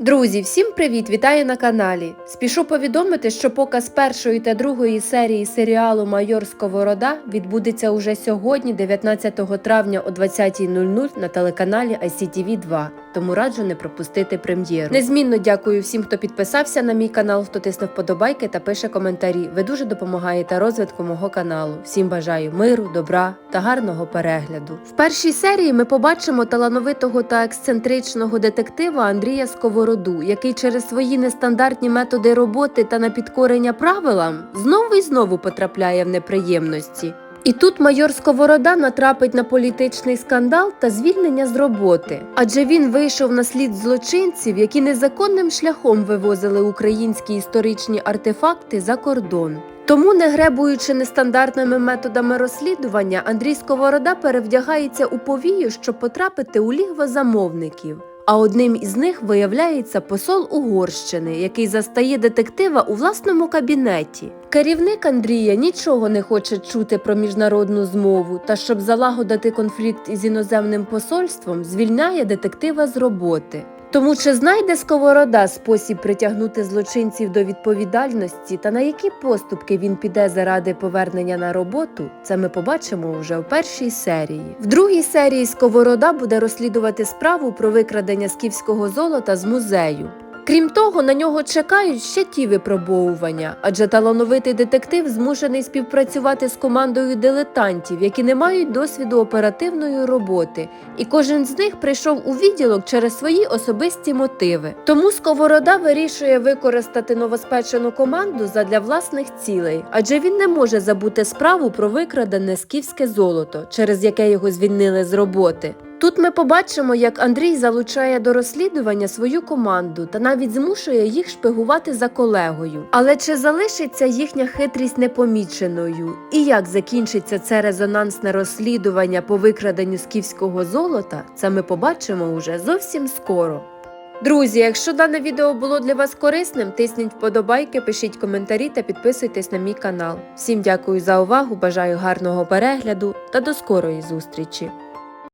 Друзі, всім привіт! Вітаю на каналі. Спішу повідомити, що показ першої та другої серії серіалу Майор Сковорода відбудеться уже сьогодні, 19 травня о 20.00 на телеканалі ICTV 2. Тому раджу не пропустити прем'єру. Незмінно дякую всім, хто підписався на мій канал, хто тисне вподобайки та пише коментарі. Ви дуже допомагаєте розвитку мого каналу. Всім бажаю миру, добра та гарного перегляду. В першій серії ми побачимо талановитого та ексцентричного детектива Андрія Сковороду, який через свої нестандартні методи роботи та на підкорення правилам знову і знову потрапляє в неприємності. І тут майор Сковорода натрапить на політичний скандал та звільнення з роботи, адже він вийшов на слід злочинців, які незаконним шляхом вивозили українські історичні артефакти за кордон. Тому, не гребуючи нестандартними методами розслідування, Андрій Сковорода перевдягається у повію, щоб потрапити у лігво замовників. А одним із них виявляється посол Угорщини, який застає детектива у власному кабінеті. Керівник Андрія нічого не хоче чути про міжнародну змову, та щоб залагодити конфлікт із іноземним посольством, звільняє детектива з роботи. Тому чи знайде Сковорода спосіб притягнути злочинців до відповідальності та на які поступки він піде заради повернення на роботу, це ми побачимо вже в першій серії. В другій серії Сковорода буде розслідувати справу про викрадення скіфського золота з музею. Крім того, на нього чекають ще ті випробовування, адже талановитий детектив змушений співпрацювати з командою дилетантів, які не мають досвіду оперативної роботи, і кожен з них прийшов у відділок через свої особисті мотиви. Тому Сковорода вирішує використати новоспечену команду задля власних цілей, адже він не може забути справу про викрадене скіфське золото, через яке його звільнили з роботи. Тут ми побачимо, як Андрій залучає до розслідування свою команду та навіть змушує їх шпигувати за колегою. Але чи залишиться їхня хитрість непоміченою? І як закінчиться це резонансне розслідування по викраденню скіфського золота? Це ми побачимо уже зовсім скоро. Друзі, якщо дане відео було для вас корисним, тисніть вподобайки, пишіть коментарі та підписуйтесь на мій канал. Всім дякую за увагу, бажаю гарного перегляду та до скорої зустрічі!